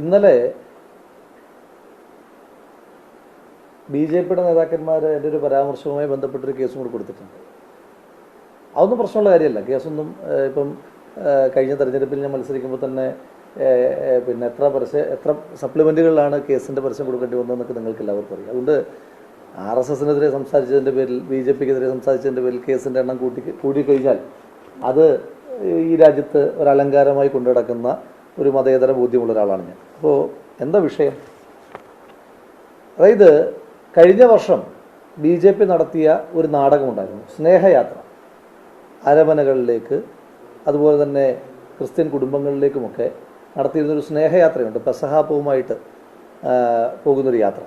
ഇന്നലെ B J പിയുടെ നേതാക്കന്മാർ എന്റെ ഒരു പരാമർശവുമായി ബന്ധപ്പെട്ടൊരു കേസും കൂടി കൊടുത്തിട്ടുണ്ട്. അതൊന്നും പ്രശ്നമുള്ള കാര്യമല്ല. കേസൊന്നും ഇപ്പം കഴിഞ്ഞ തെരഞ്ഞെടുപ്പിൽ ഞാൻ മത്സരിക്കുമ്പോൾ തന്നെ പിന്നെ എത്ര പരസ്യ എത്ര സപ്ലിമെന്റുകളിലാണ് കേസിന്റെ പരസ്യം കൊടുക്കേണ്ടി വന്നതെന്നൊക്കെ നിങ്ങൾക്ക് എല്ലാവർക്കും അറിയാം. അതുകൊണ്ട് ആർ എസ് എസിനെതിരെ സംസാരിച്ചതിന്റെ പേരിൽ ബി ജെ പിക്കെതിരെ സംസാരിച്ചതിന്റെ പേരിൽ കേസിന്റെ എണ്ണം കൂട്ടി കൂടിക്കഴിഞ്ഞാൽ അത് ഈ രാജ്യത്ത് ഒരു അലങ്കാരമായി കൊണ്ടു നടക്കുന്ന ഒരു മതേതര ബോധ്യമുള്ള ഒരാളാണ് ഞാൻ. അപ്പോൾ എന്താ വിഷയം? അതായത് കഴിഞ്ഞ വർഷം ബി ജെ പി നടത്തിയ ഒരു നാടകമുണ്ടായിരുന്നു സ്നേഹയാത്ര. അരമനകളിലേക്ക് അതുപോലെ തന്നെ ക്രിസ്ത്യൻ കുടുംബങ്ങളിലേക്കുമൊക്കെ നടത്തിയിരുന്നൊരു സ്നേഹയാത്രയുണ്ട് പെസഹാപ്പവുമായിട്ട് പോകുന്നൊരു യാത്ര.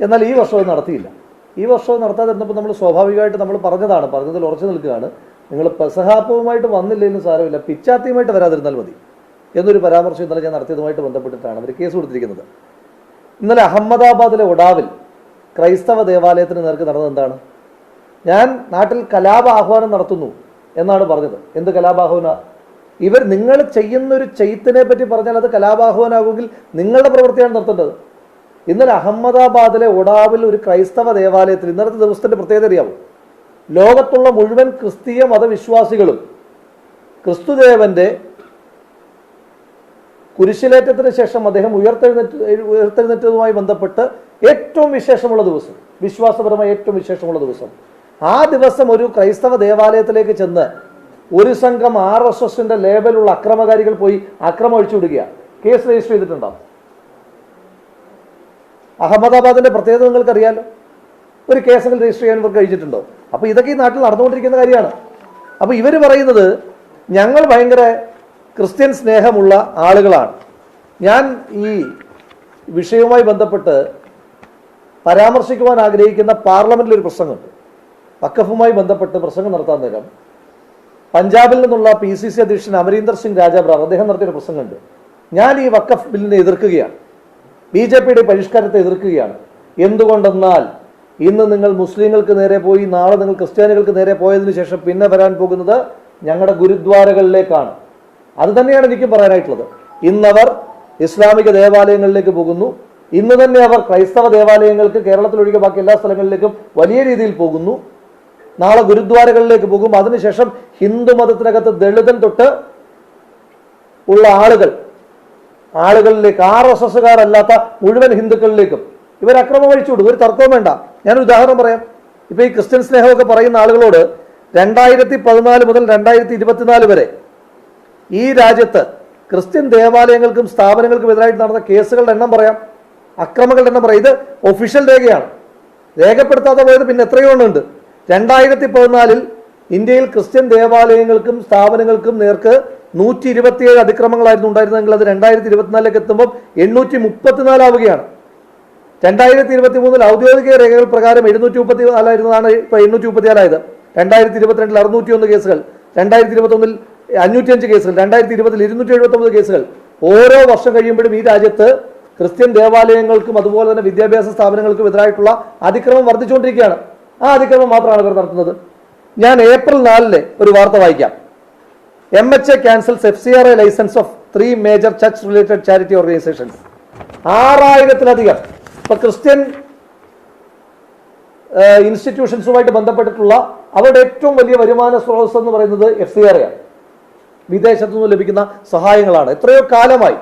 എന്നാൽ ഈ വർഷം അത് നടത്തിയില്ല. ഈ വർഷം നടത്താതെ നടത്താതിരുന്നപ്പോൾ നമ്മൾ സ്വാഭാവികമായിട്ട് നമ്മൾ പറഞ്ഞതാണ് പറഞ്ഞതിൽ ഉറച്ചു നിൽക്കുകയാണ്. നിങ്ങൾ പെസഹാപ്പവുമായിട്ട് വന്നില്ലെങ്കിലും സാരമില്ല പിച്ചാത്തിയുമായിട്ട് വരാതിരുന്നാൽ മതി. എന്നൊരു പരാമർശം ഇന്നലെ ഞാൻ നടത്തിയതുമായിട്ട് ബന്ധപ്പെട്ടിട്ടാണ് അവർ കേസ് കൊടുത്തിരിക്കുന്നത്. ഇന്നലെ അഹമ്മദാബാദിലെ ഒടാവിൽ ക്രൈസ്തവ ദേവാലയത്തിന് നേർക്ക് നടന്നത് എന്താണ്? ഞാൻ നാട്ടിൽ കലാപ ആഹ്വാനം നടത്തുന്നു എന്നാണ് പറഞ്ഞത്. എന്ത് കലാപാഹ്വാന? ഇവർ നിങ്ങൾ ചെയ്യുന്ന ഒരു ചെയ്ത്തിനെ പറ്റി പറഞ്ഞാൽ അത് കലാപാഹ്വാനാകുമെങ്കിൽ നിങ്ങളുടെ പ്രവൃത്തിയാണ് നടത്തേണ്ടത്. ഇന്നലെ അഹമ്മദാബാദിലെ ഒടാവിൽ ഒരു ക്രൈസ്തവ ദേവാലയത്തിൽ ഇന്നലത്തെ ദിവസത്തിന്റെ പ്രത്യേകത അറിയാവും? ലോകത്തുള്ള മുഴുവൻ ക്രിസ്തീയ മതവിശ്വാസികളും ക്രിസ്തുദേവന്റെ കുരിശിലേറ്റത്തിന് ശേഷം അദ്ദേഹം ഉയർത്തെഴുന്നേറ്റ് ഉയർത്തെഴുന്നേറ്റതുമായി ബന്ധപ്പെട്ട് ഏറ്റവും വിശേഷമുള്ള ദിവസം വിശ്വാസപരമായ ഏറ്റവും വിശേഷമുള്ള ദിവസം. ആ ദിവസം ഒരു ക്രൈസ്തവ ദേവാലയത്തിലേക്ക് ചെന്ന് ഒരു സംഘം ആർ എസ് എസിന്റെ ലേബലുള്ള അക്രമകാരികൾ പോയി അക്രമം ഒഴിച്ചു വിടുകയാണ് കേസ് രജിസ്റ്റർ ചെയ്തിട്ടുണ്ടാവും അഹമ്മദാബാദിന്റെ പ്രത്യേകത നിങ്ങൾക്ക് അറിയാലോ ഒരു കേസെങ്കിൽ രജിസ്റ്റർ ചെയ്യാൻ ഇവർക്ക് കഴിച്ചിട്ടുണ്ടോ അപ്പൊ ഇതൊക്കെ ഈ നാട്ടിൽ നടന്നുകൊണ്ടിരിക്കുന്ന കാര്യമാണ്. അപ്പൊ ഇവർ പറയുന്നത് ഞങ്ങൾ ഭയങ്കര ക്രിസ്ത്യൻ സ്നേഹമുള്ള ആളുകളാണ്. ഞാൻ ഈ വിഷയവുമായി ബന്ധപ്പെട്ട് പരാമർശിക്കുവാൻ ആഗ്രഹിക്കുന്ന പാർലമെന്റിൽ ഒരു പ്രസംഗമുണ്ട്. വക്കഫുമായി ബന്ധപ്പെട്ട് പ്രസംഗം നടത്താൻ നേരം പഞ്ചാബിൽ നിന്നുള്ള പി സി സി അധ്യക്ഷൻ അമരീന്ദർ സിംഗ് രാജാബ്രാർ അദ്ദേഹം നടത്തിയൊരു പ്രസംഗമുണ്ട്. ഞാൻ ഈ വക്കഫ് ബില്ലിനെ എതിർക്കുകയാണ്. ബി ജെ പിയുടെ പരിഷ്കാരത്തെ എതിർക്കുകയാണ്. എന്തുകൊണ്ടെന്നാൽ ഇന്ന് നിങ്ങൾ മുസ്ലിങ്ങൾക്ക് നേരെ പോയി നാളെ നിങ്ങൾ ക്രിസ്ത്യാനികൾക്ക് നേരെ പോയതിനു ശേഷം പിന്നെ വരാൻ പോകുന്നത് ഞങ്ങളുടെ ഗുരുദ്വാരകളിലേക്കാണ്. അത് തന്നെയാണ് എനിക്കും പറയാനായിട്ടുള്ളത്. ഇന്നവർ ഇസ്ലാമിക ദേവാലയങ്ങളിലേക്ക് പോകുന്നു. ഇന്ന് തന്നെ അവർ ക്രൈസ്തവ ദേവാലയങ്ങൾക്ക് കേരളത്തിലൊഴികെ ബാക്കി എല്ലാ സ്ഥലങ്ങളിലേക്കും വലിയ രീതിയിൽ പോകുന്നു. നാളെ ഗുരുദ്വാരകളിലേക്ക് പോകും. അതിനുശേഷം ഹിന്ദു മതത്തിനകത്ത് ദളിതൻ തൊട്ട് ഉള്ള ആളുകൾ ആളുകളിലേക്ക് ആർ എസ് എസ്സുകാരല്ലാത്ത മുഴുവൻ ഹിന്ദുക്കളിലേക്കും. ഇവർ അക്രമം അഴിച്ചു വിടും. ഒരു തർക്കവും വേണ്ട. ഞാനൊരു ഉദാഹരണം പറയാം. ഇപ്പൊ ഈ ക്രിസ്ത്യൻ സ്നേഹമൊക്കെ പറയുന്ന ആളുകളോട് രണ്ടായിരത്തി പതിനാല് മുതൽ രണ്ടായിരത്തി ഇരുപത്തിനാല് വരെ ഈ രാജ്യത്ത് ക്രിസ്ത്യൻ ദേവാലയങ്ങൾക്കും സ്ഥാപനങ്ങൾക്കും എതിരായിട്ട് നടന്ന കേസുകളുടെ എണ്ണം പറയാം അക്രമങ്ങളുടെ എണ്ണം പറയാം. ഇത് ഒഫീഷ്യൽ രേഖയാണ്. രേഖപ്പെടുത്താതെ പോയത് പിന്നെ എത്രയോ എണ്ണമുണ്ട് രണ്ടായിരത്തി പതിനാലിൽ ഇന്ത്യയിൽ ക്രിസ്ത്യൻ ദേവാലയങ്ങൾക്കും സ്ഥാപനങ്ങൾക്കും നേർക്ക് നൂറ്റി ഇരുപത്തിയേഴ് അതിക്രമങ്ങളായിരുന്നു ഉണ്ടായിരുന്നതെങ്കിൽ അത് രണ്ടായിരത്തി ഇരുപത്തിനാലിലേക്ക് എത്തുമ്പോൾ എണ്ണൂറ്റി മുപ്പത്തിനാലാവുകയാണ് രണ്ടായിരത്തി ഇരുപത്തി മൂന്നിൽ ഔദ്യോഗിക രേഖകൾ പ്രകാരം എഴുന്നൂറ്റി മുപ്പത്തി നാലായിരുന്നതാണ് ഇപ്പൊ എണ്ണൂറ്റി മുപ്പത്തിനാലായത് രണ്ടായിരത്തി ഇരുപത്തിരണ്ടിൽ അറുന്നൂറ്റി ഒന്ന് കേസുകൾ. രണ്ടായിരത്തി ഇരുപത്തി ഒന്നിൽ അഞ്ഞൂറ്റി അഞ്ച് കേസുകൾ രണ്ടായിരത്തി ഇരുപതിൽ ഇരുന്നൂറ്റി എഴുപത്തി ഒമ്പത് കേസുകൾ. ഓരോ വർഷം കഴിയുമ്പോഴും ഈ രാജ്യത്ത് ക്രിസ്ത്യൻ ദേവാലയങ്ങൾക്കും അതുപോലെ തന്നെ വിദ്യാഭ്യാസ സ്ഥാപനങ്ങൾക്കും എതിരായിട്ടുള്ള അതിക്രമം വർദ്ധിച്ചുകൊണ്ടിരിക്കുകയാണ്. ആ അതിക്രമം മാത്രമാണ് ഇവർ നടത്തുന്നത്. ഞാൻ ഏപ്രിൽ നാലിന് ഒരു വാർത്ത വായിക്കാം. M H A cancels F C R A licence of three major church related charity organisations ആറായിരത്തിലധികം ഇപ്പൊ ക്രിസ്ത്യൻ ഇൻസ്റ്റിറ്റ്യൂഷൻസുമായിട്ട് ബന്ധപ്പെട്ടിട്ടുള്ള അവരുടെ ഏറ്റവും വലിയ വരുമാന സ്രോതസ് എന്ന് പറയുന്നത് എഫ് സി ആർ ആണ്. വിദേശത്തു നിന്ന് ലഭിക്കുന്ന സഹായങ്ങളാണ്. എത്രയോ കാലമായി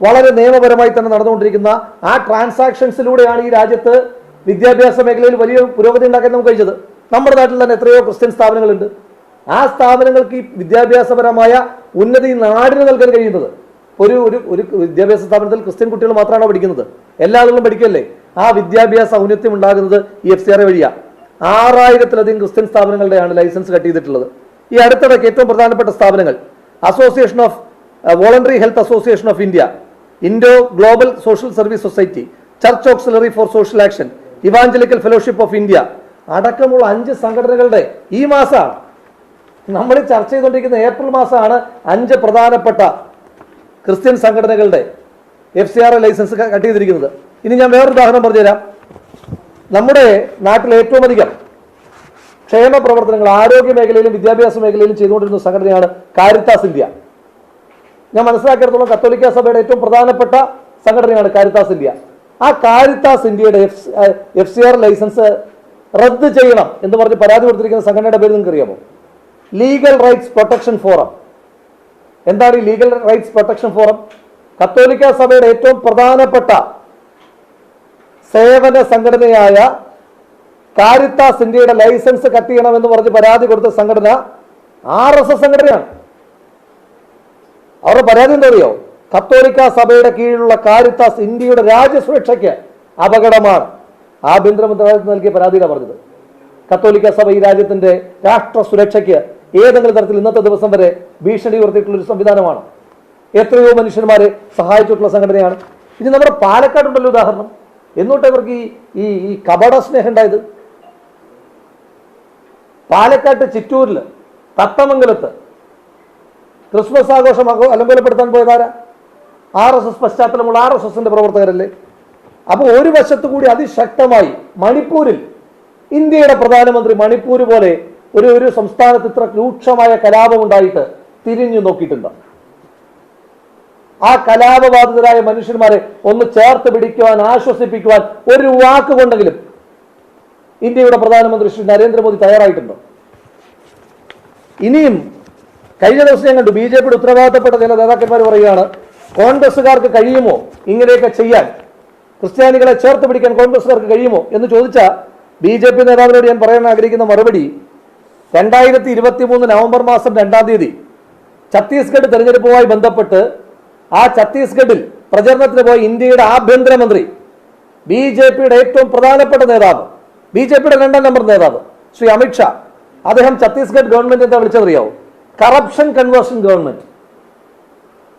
വളരെ നിയമപരമായി തന്നെ നടന്നുകൊണ്ടിരിക്കുന്ന ആ ട്രാൻസാക്ഷൻസിലൂടെയാണ് ഈ രാജ്യത്ത് വിദ്യാഭ്യാസ മേഖലയിൽ വലിയ പുരോഗതി ഉണ്ടാക്കാൻ നമുക്ക് കഴിച്ചത് നമ്മുടെ നാട്ടിൽ തന്നെ എത്രയോ ക്രിസ്ത്യൻ സ്ഥാപനങ്ങളുണ്ട്. ആ സ്ഥാപനങ്ങൾക്ക് ഈ വിദ്യാഭ്യാസപരമായ ഉന്നതി നാടിന് നൽകാൻ കഴിയുന്നത്. ഒരു ഒരു ഒരു വിദ്യാഭ്യാസ സ്ഥാപനത്തിൽ ക്രിസ്ത്യൻ കുട്ടികൾ മാത്രമാണോ പഠിക്കുന്നത്? എല്ലാ ആളുകളും പഠിക്കല്ലേ ആ വിദ്യാഭ്യാസ ഔന്നത്യം ഉണ്ടാകുന്നത് ഈ എഫ് സി ആർ വഴിയാണ് ആറായിരത്തിലധികം ക്രിസ്ത്യൻ സ്ഥാപനങ്ങളുടെയാണ് ലൈസൻസ് കട്ട് ചെയ്തിട്ടുള്ളത്. ഈ അടുത്തിടയ്ക്ക് ഏറ്റവും പ്രധാനപ്പെട്ട സ്ഥാപനങ്ങൾ association of voluntary health association of India Indo global social service society church auxiliary for social action evangelical fellowship of India അടക്കമുള്ള അഞ്ച് സംഘടനകളുടെ ഈ മാസമാണ്. നമ്മൾ ചർച്ച ചെയ്തുകൊണ്ടിരിക്കുന്ന ഏപ്രിൽ മാസമാണ് അഞ്ച് പ്രധാനപ്പെട്ട ക്രിസ്ത്യൻ സംഘടനകളുടെ F C R licence cut ചെയ്തിരിക്കുന്നത്. ഇനി ഞാൻ വേറൊരു ഉദാഹരണം പറഞ്ഞുതരാം. നമ്മുടെ നാട്ടിൽ ഏറ്റവും അധികം ക്ഷേമ പ്രവർത്തനങ്ങൾ ആരോഗ്യ മേഖലയിലും വിദ്യാഭ്യാസ മേഖലയിലും ചെയ്തുകൊണ്ടിരുന്ന സംഘടനയാണ് കാരിത്താസ് ഇന്ത്യ ഞാൻ മനസ്സിലാക്കിയിടത്തോളം കത്തോലിക്ക സഭയുടെ ഏറ്റവും പ്രധാനപ്പെട്ട സംഘടനയാണ് കാരിത്താസ് ഇന്ത്യ ആ കാരിത്താസ് ഇന്ത്യയുടെ എഫ് സി ആർ ലൈസൻസ് റദ്ദ് ചെയ്യണം എന്ന് പറഞ്ഞ് പരാതി കൊടുത്തിരിക്കുന്ന സംഘടനയുടെ പേര് നിങ്ങൾക്ക് അറിയാമോ ലീഗൽ റൈറ്റ്സ് പ്രൊട്ടക്ഷൻ ഫോറം. എന്താണ് ഈ ലീഗൽ റൈറ്റ്സ് പ്രൊട്ടക്ഷൻ ഫോറം? കത്തോലിക്ക സഭയുടെ ഏറ്റവും പ്രധാനപ്പെട്ട സേവന സംഘടനയായ കാരിത്താസ് ഇന്ത്യയുടെ ലൈസൻസ് കട്ട് ചെയ്യണമെന്ന് പറഞ്ഞ് പരാതി കൊടുത്ത സംഘടന ആർ എസ് എസ് സംഘടനയാണ്. അവരുടെ പരാതി എന്താ അറിയോ കത്തോലിക്ക സഭയുടെ കീഴിലുള്ള കാരിത്താസ് ഇന്ത്യയുടെ രാജ്യസുരക്ഷയ്ക്ക് അപകടമാണ്. ആഭ്യന്തര മന്ത്രാലയത്തിന് നൽകിയ പരാതിയിലാണ് പറഞ്ഞത്. കത്തോലിക്ക സഭ ഈ രാജ്യത്തിന്റെ രാഷ്ട്ര സുരക്ഷയ്ക്ക് ഏതെങ്കിലും തരത്തിൽ ഇന്നത്തെ ദിവസം വരെ ഭീഷണി ഉയർത്തിയിട്ടുള്ള ഒരു സംവിധാനമാണ്. എത്രയോ മനുഷ്യന്മാരെ സഹായിച്ചിട്ടുള്ള സംഘടനയാണ്. ഇനി നമ്മുടെ പാലക്കാടുണ്ടല്ലോ ഉദാഹരണം. എന്നോട്ട് ഇവർക്ക് ഈ ഈ കപട സ്നേഹം ഉണ്ടായത്? പാലക്കാട്ട് ചിറ്റൂരിൽ തത്തമംഗലത്ത് ക്രിസ്മസ് ആഘോഷം അലങ്കോലപ്പെടുത്താൻ പോയതാരാ? ആർ എസ് എസ് പശ്ചാത്തലമുള്ള ആർ എസ് എസിന്റെ പ്രവർത്തകരല്ലേ? അപ്പോൾ ഒരു വശത്തു കൂടി അതിശക്തമായി മണിപ്പൂരിൽ ഇന്ത്യയുടെ പ്രധാനമന്ത്രി മണിപ്പൂർ പോലെ ഒരു ഒരു സംസ്ഥാനത്ത് ഇത്ര രൂക്ഷമായ കലാപം ഉണ്ടായിട്ട് തിരിഞ്ഞു നോക്കിയിട്ടുണ്ട്. ആ കലാപബാധിതരായ മനുഷ്യന്മാരെ ഒന്ന് ചേർത്ത് പിടിക്കുവാൻ ആശ്വസിപ്പിക്കുവാൻ ഒരു വാക്ക് കൊണ്ടെങ്കിലും ഇന്ത്യയുടെ പ്രധാനമന്ത്രി ശ്രീ നരേന്ദ്രമോദി തയ്യാറായിട്ടുണ്ടോ? ഇനിയും കഴിഞ്ഞ ദിവസം ഞാൻ കണ്ടു ബി ജെ പിയുടെ ഉത്തരവാദിത്തപ്പെട്ട ചില നേതാക്കന്മാർ പറയുകയാണ് കോൺഗ്രസ്സുകാർക്ക് കഴിയുമോ ഇങ്ങനെയൊക്കെ ചെയ്യാൻ? ക്രിസ്ത്യാനികളെ ചേർത്ത് പിടിക്കാൻ കോൺഗ്രസ്സുകാർക്ക് കഴിയുമോ? എന്ന് ചോദിച്ച ബി ജെ പി നേതാവിനോട് ഞാൻ പറയാൻ ആഗ്രഹിക്കുന്ന മറുപടി രണ്ടായിരത്തി ഇരുപത്തി മൂന്ന് നവംബർ മാസം രണ്ടാം തീയതി ഛത്തീസ്ഗഡ് തെരഞ്ഞെടുപ്പുമായി ബന്ധപ്പെട്ട് ആ ഛത്തീസ്ഗഡിൽ പ്രചരണത്തിന് പോയ ഇന്ത്യയുടെ ആഭ്യന്തരമന്ത്രി ബി ജെ പിയുടെ ഏറ്റവും പ്രധാനപ്പെട്ട നേതാവ് ബി ജെ പിയുടെ രണ്ടാം നമ്പർ നേതാവ് ശ്രീ അമിത്ഷാ അദ്ദേഹം ഛത്തീസ്ഗഡ് ഗവൺമെന്റ് എന്താ വിളിച്ചതറിയാവും കറപ്ഷൻ കൺവേർഷൻ ഗവൺമെന്റ്.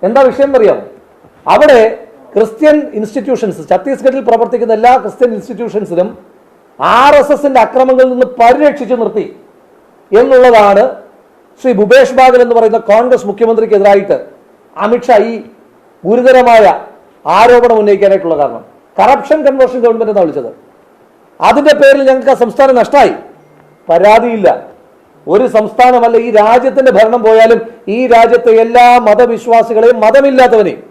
എന്താ വിഷയം എന്നറിയാമോ അവിടെ ക്രിസ്ത്യൻ ഇൻസ്റ്റിറ്റ്യൂഷൻസ് ഛത്തീസ്ഗഡിൽ പ്രവർത്തിക്കുന്ന എല്ലാ ക്രിസ്ത്യൻ ഇൻസ്റ്റിറ്റ്യൂഷൻസിലും ആർ എസ് എസിന്റെ അക്രമങ്ങളിൽ നിന്ന് പരിരക്ഷിച്ചു നിർത്തി എന്നുള്ളതാണ് ശ്രീ ഭൂപേഷ് ബാഗൽ എന്ന് പറയുന്ന കോൺഗ്രസ് മുഖ്യമന്ത്രിക്കെതിരായിട്ട് അമിത്ഷാ ഈ ഗുരുതരമായ ആരോപണം ഉന്നയിക്കാനായിട്ടുള്ള കാരണം. കറപ്ഷൻ കൺവേർഷൻ ഗവൺമെന്റ് എന്നാണ് വിളിച്ചത്? അതിന്റെ പേരിൽ ഞങ്ങൾക്ക് ആ സംസ്ഥാനം നഷ്ടമായി പരാതിയില്ല. ഒരു സംസ്ഥാനമല്ല ഈ രാജ്യത്തിന്റെ ഭരണം പോയാലും ഈ രാജ്യത്തെ എല്ലാ മതവിശ്വാസികളെയും മതമില്ലാത്തവനെയും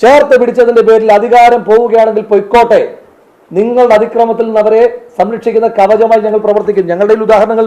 ചേർത്ത് പിടിച്ചതിന്റെ പേരിൽ അധികാരം പോവുകയാണെങ്കിൽ പൊയ്ക്കോട്ടെ. നിങ്ങളുടെ അതിക്രമത്തിൽ നിന്ന് അവരെ സംരക്ഷിക്കുന്ന കവചമായി ഞങ്ങൾ പ്രവർത്തിക്കും. ഞങ്ങളുടെ ഉദാഹരണങ്ങൾ